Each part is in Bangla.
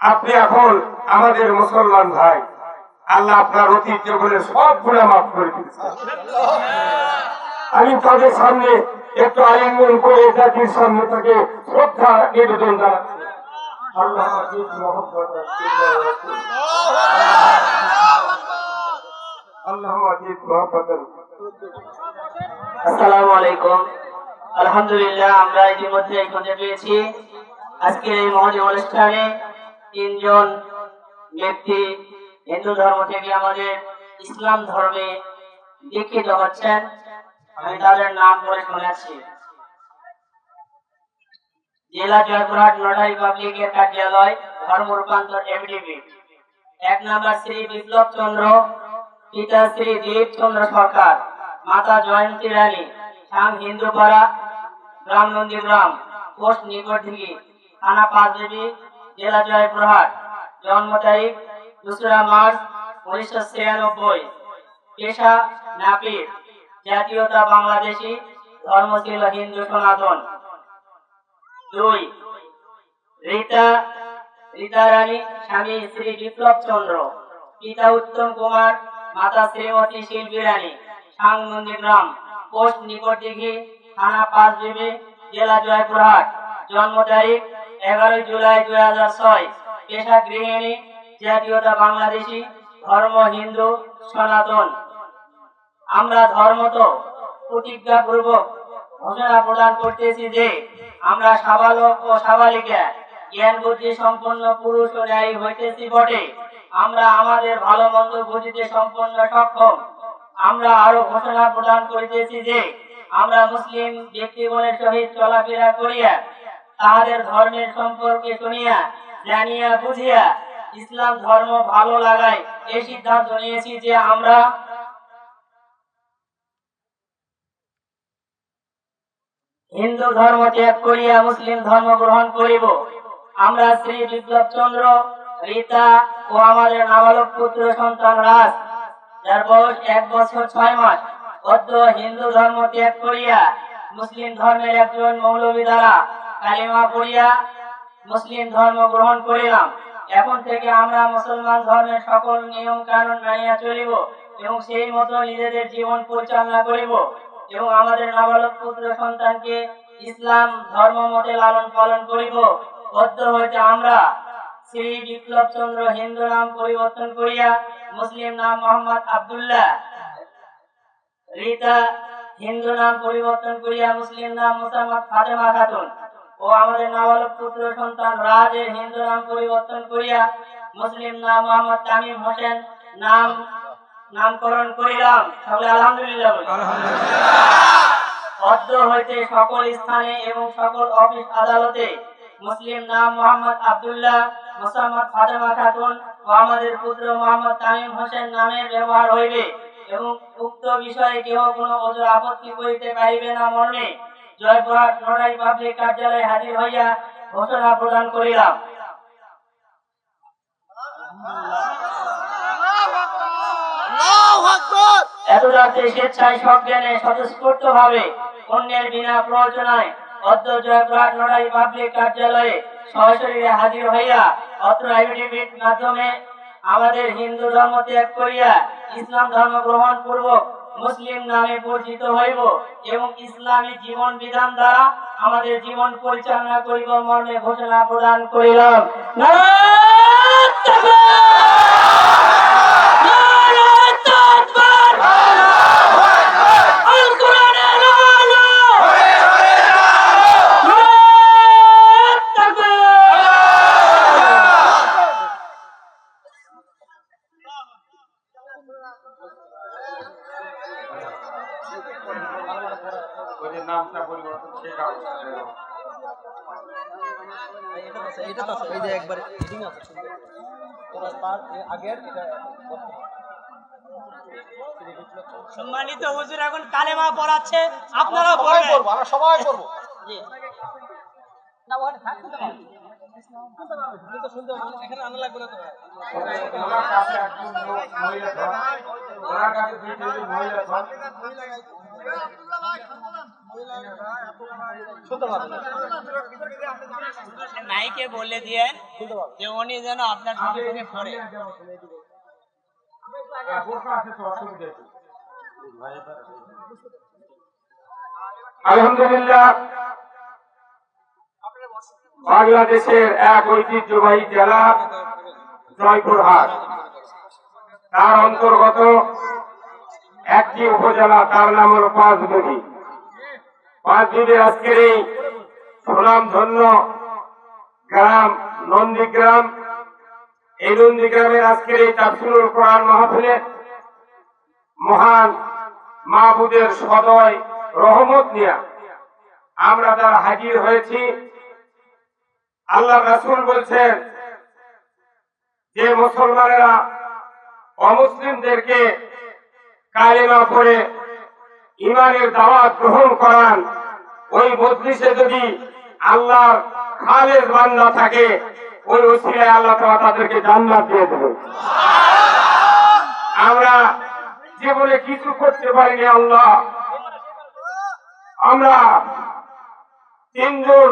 আপনি এখন আমাদের মুসলমান ভাই, আল্লাহ আপনার অতীত জীবনের সব গুণা মাফ করে আমি তাদের সামনে একটু আলিঙ্গন করে জাতির সামনে তাকে শ্রদ্ধা নিবেদন আসসালামু আলাইকুম। আলহামদুলিল্লাহ, আমরা ইতিমধ্যে খুঁজে পেয়েছি আজকের এই মহোদয় অনুষ্ঠানে তিনজন ব্যক্তি হিন্দু ধর্ম থেকে আমাদের ইসলাম ধর্মে দীক্ষিত হচ্ছেন। আমি তাদের নাম করে শোনাচ্ছি। জেলা জয়পুরহাট নোটারি পাবলিকের কার্যালয়, ধর্ম রূপান্তর এমডিবি এক নাম্বার শ্রী বিপ্লব চন্দ্র, পিতা শ্রী দিলীপ চন্দ্র সরকার, মাতা জয়ন্তী রানী সাং হিন্দুপাড়া গ্রাম নন্দীগ্রাম পোস্ট নিকটদিঘি থানা পাঁচদেবী জেলা জয়পুরহাট জন্ম তারিখ, দোসরা মার্চ, উনিশশো ছিয়ানব্বই। পেশা, নাপিত। জাতীয়তা বাংলাদেশি, ধর্ম ছিল হিন্দু সনাতন। দুই, রীতা রীতা রানী, স্বামী শ্রী বিপ্লব চন্দ্র। পিতা উত্তম কুমার, মাতা শ্রীমতী শিল্পী রানী। সাং নন্দীগ্রাম পোস্ট নিকট নিকটদিঘি থানা পাঁচ জেলা জয়পুরহাট। জন্ম তারিখ এগারোই জুলাই দুই হাজার ছয়, পেশা গৃহিণী, জাতীয়তা বাংলাদেশি, ধর্ম হিন্দু, সনাতন। আমরা ধর্মত প্রতিজ্ঞা পূর্বক ঘোষণা প্রদান করতেছি যে, আমরা সাবালক ও সাবালিকা জ্ঞান বুদ্ধি সম্পন্ন পুরুষ ও ন্যায়ী হইতেছি বটে। আমরা আমাদের ভালো মন্দ বুঝিতে সম্পন্ন সক্ষম। আমরা আরও ঘোষণা প্রদান করিতেছি যে, আমরা মুসলিম ব্যক্তিগণের সহিত চলাফেরা করিয়া তাহাদের ধর্মের সম্পর্কে শুনিয়া, জানিয়া, বুঝিয়া ইসলাম ধর্ম ভালো লাগায়। এই সিদ্ধান্ত নিয়েছি যে আমরা হিন্দু ধর্ম ত্যাগ করিয়া মুসলিম ধর্ম গ্রহণ করিব। আমরা শ্রী বিপ্লব চন্দ্র, রীতা ও আমাদের নাবালক পুত্র সন্তান রাজ। যার বয়স এক বছর ছয় মাস। অদ্য হিন্দু ধর্ম ত্যাগ করিয়া মুসলিম ধর্মের একজন মৌলবী দ্বারা কালিমা পড়িয়া মুসলিম ধর্ম গ্রহণ করিলাম। এখন থেকে আমরা মুসলমান ধর্মের সকল নিয়ম কানুন মানিয়া চলিব এবং সেই মতো নিজেদের জীবন পরিচালনা করিব এবং আমাদের নাবালক পুত্র সন্তানকে ইসলাম ধর্ম মতে লালন পালন করিব। বদ্ধ হইতে আমরা শ্রী বিপ্লব চন্দ্র হিন্দু নাম পরিবর্তন করিয়া মুসলিম নাম মোহাম্মদ আবদুল্লাহ রীতা হিন্দু নাম পরিবর্তন করিয়া মুসলিম নাম মুসাম্মদ ফাতেমা খাতুন। ও আমাদের নাবালক পুত্র সন্তান রাজের হিন্দু নাম পরিবর্তন করিয়া মুসলিম নাম মোহাম্মদ তামিম হোসেন নাম নামকরণ করিলাম। সকলে আলহামদুলিল্লাহ বলি। হইতে সকল স্থানে এবং সকল অফিস আদালতে মুসলিম নাম মোহাম্মদ আব্দুল্লাহ মোসাম্মদ ফাতেমা খাতুন ও আমাদের পুত্র মোহাম্মদ তামিম হোসেন নামের ব্যবহার হইবে এবং উক্ত বিষয়ে কেহ কোনো ওজোর আপত্তি করিতে পারিবে না মর্মে। জয়পুরহাট নোটারি পাবলিক কার্যালয়ে হাজির হইয়া ঘোষণা প্রদান করিলাম। এত রাতে স্বেচ্ছায় সজ্ঞানে স্বতঃস্ফূর্ত ভাবে অন্যের বিনা প্রয়োজনায় অদ্য জয়পুরহাট নোটারি পাবলিক কার্যালয়ে সরাসরি হাজির হইয়া অত্র এফিডেভিট মাধ্যমে আমাদের হিন্দু ধর্ম ত্যাগ করিয়া ইসলাম ধর্ম গ্রহণ পূর্বক মুসলিম নামে পরিচিত হইব এবং ইসলামী জীবন বিধান দ্বারা আমাদের জীবন পরিচালনা করিব মর্মে ঘোষণা প্রদান করিলাম। এটা আছে আছে এই যে একবার হেডিং আছে সুন্দর তার আগের এটা সম্মানিত হুজুর এখন কালেমা পড়াচ্ছে আপনারা সবাই পড়বেন। করব আমরা সবাই করব না ওখানে থাক শুনতে পাবে। শুনতে তো শুনতে পাবে। এখানে আনা লাগবে না তো। ওনার কাছে একজন লোক মহিলা নাইকে বলে দিয়েন যে উনি যেন আপনার ঢুকে পড়ে। আলহামদুলিল্লাহ। বাংলাদেশের এক ঐতিহ্যবাহী জেলা জয়পুরহাট। তার অন্তর্গত একটি উপজেলা তার নাম হল পাঁচবিবি পাঁচবিবি আজকের এই সুনাম ধন্য গ্রাম নন্দীগ্রাম, এই নন্দীগ্রামের আজকের এই তাফসিরুল কোরআন মাহফিলে মহান মাহবুদের সদয় রহমত নিয়ে আমরা তারা হাজির হয়েছি। আল্লাহ রাসূল বলছেন, যে মুসলমানেরা অমুসলিমদেরকে কালেমা পড়ে ইমানের দাওয়াত গ্রহণ করান ওই মজলিসে যদি আল্লাহর খালের বান্দা থাকে, ওই ওসিলায় আল্লাহ তাআলা তাদেরকে জান্নাত দিয়ে দেবে। আমরা জীবনে কিছু করতে পারিনি, আল্লাহ। আমরা তিনজন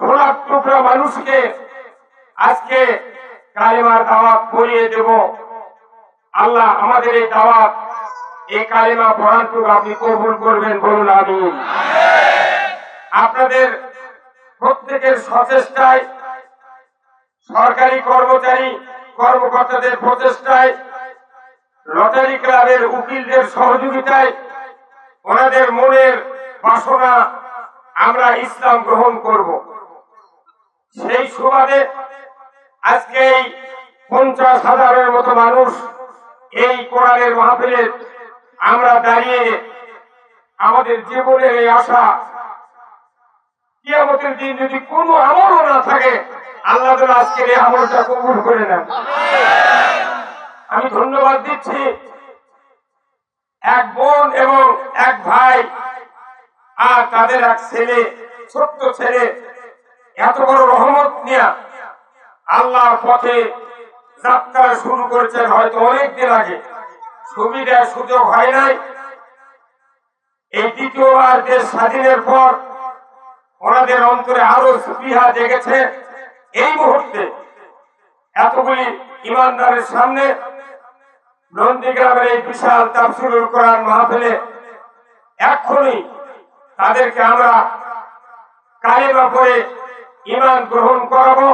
ঘোড়ার টুকরা মানুষকে আজকে কালেমার দাওয়াত করিয়ে দেব। আল্লাহ, আমাদের এই দাওয়াত, এই কালেমা পড়ানটুকু আপনি কবুল করবেন বলুন আমি আপনাদের প্রত্যেকের সচেষ্টায় সরকারি কর্মচারী কর্মকর্তাদের প্রচেষ্টায় লটারি ক্লাবের উকিলদের সহযোগিতায় ওনাদের মনের বাসনা আমরা ইসলাম গ্রহণ করব। সেই সুবাদে আজকে এই পঞ্চাশ হাজারের মতো মানুষ এই কোরআনের মাহফিলে আমরা দাঁড়িয়ে আমাদের জীবনের এই আশা কিয়ামতের দিন যদি কোনো আমলও না থাকে, আল্লাহ যেন আজকের এই আমলটা কবুল করে নেন। আমি ধন্যবাদ দিচ্ছি এক বোন এবং এক ভাই আর তাদের এক ছেলে, ছোট্ট ছেলে। এত বড় রহমত নিয়ে আল্লাহর পথে যাত্রা শুরু করেছেন হয়তো অনেক দিন আগে সুবিধা সুযোগ হয় নাই। এই দ্বিতীয়বার দেশ স্বাধীনের পর ওনাদের অন্তরে আরও সুবিধা জেগেছে। এই মুহূর্তে এতগুলি ইমানদারের সামনে নন্দীগ্রামের এই বিশাল তাফসিরুল কোরআন মাহফিলে এক্ষুনি তাদেরকে আমরা কালেমা করে ইমান গ্রহণ করাবো।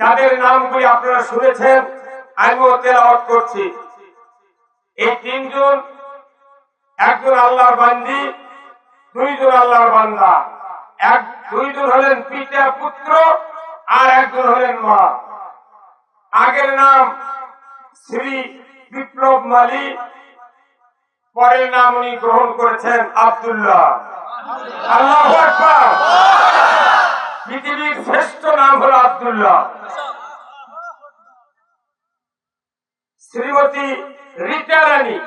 যাদের নামগুলি আপনারা শুনেছেন, আমিও তেলাওয়াত করছি। এই তিনজন একজন আল্লাহর বান্দি দুইজন আল্লাহর বান্দা। এক দুইজন হলেন পিতা পুত্র, আর একজন হলেন মা। আগের নাম শ্রী বিপ্লব মালি, পরের নাম উনি গ্রহণ করেছেন আব্দুল্লাহ। আল্লাহ পৃথিবীর শ্রেষ্ঠ নাম হলো আব্দুল্লাহ। শ্রীমতী রীতা রানী।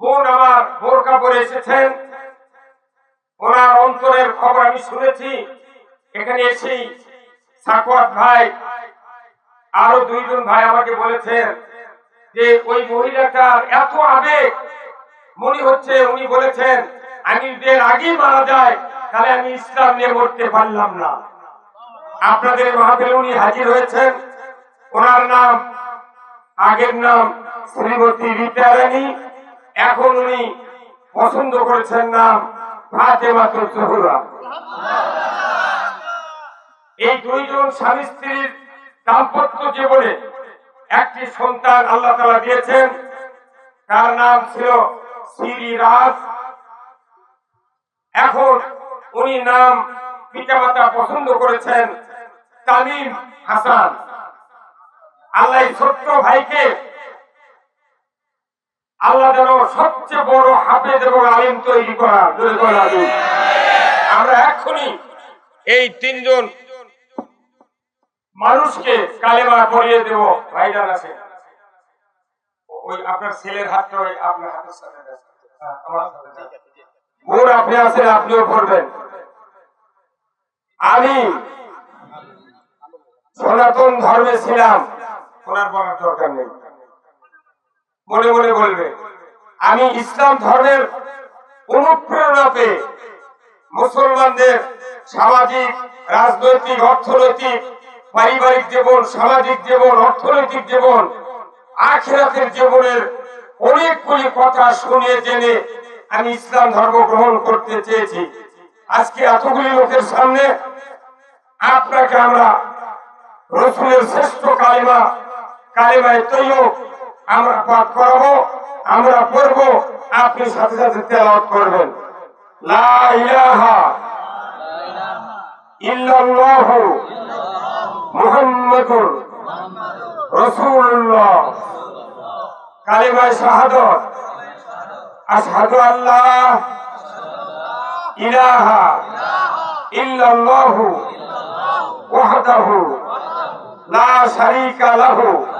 বোন আমার বোরকা পরে এসেছেন। ওনার অন্তরের খবর আমি শুনেছি। এখানে এসেই সাকওয়াত ভাই, আরও দুইজন ভাই আমাকে বলেছেন যে ওই মহিলাটার এত আবেগ, মনে হচ্ছে উনি বলেছেন, আমি এর আগেই মারা যায় তাহলে আমি ইসলাম নিয়ে মরতে পারলাম না। আপনাদের মাহফিলে উনি হাজির হয়েছেন। ওনার নাম, আগের নাম শ্রীমতী রীতা রানী এখন উনি পছন্দ করেছেন নাম এই দুইজন স্বামী স্ত্রীর দাম্পত্য জীবনে একটি সন্তান আল্লাহ তালা দিয়েছেন। তার নাম ছিল শ্রী রাজ। এখন উনি নাম পিতামাতা পছন্দ করেছেন তামিম হাসান। আল্লাহ ছোট্ট ভাইকে আল্লাহ সবচেয়ে বড় হাফেজ এবং আলিম তৈরি করা। আমরা এখনই এই তিনজন মানুষকে কালেমা পড়িয়ে দেব। ভাইজান আছে। হ্যাঁ, আমি সনাতন ধর্মে ছিলাম। ওনার বলার দরকার নেই। মনে মনে বলবে, আমি ইসলাম ধর্মের অনুপ্রেরণা পেয়ে মুসলমানদের সামাজিক, রাজনৈতিক, অর্থনৈতিক, পারিবারিক জীবন, সামাজিক জীবন, অর্থনৈতিক জীবন, আখেরাতের জীবনের অনেকগুলি কথা শুনে জেনে আমি ইসলাম ধর্ম গ্রহণ করতে চেয়েছি। আজকে এতগুলি লোকের সামনে আপনাকে আমরা রসুলের শ্রেষ্ঠ কালিমা, কালিমায় তৈয়ব আমরা পাঠ করাবো, আমরা পড়ব, আপনি সাথে সাথে তেলাওয়াত করবেন। লা ইলাহা ইল্লাল্লাহু মুহাম্মাদুর রাসূলুল্লাহ। লা লাহু।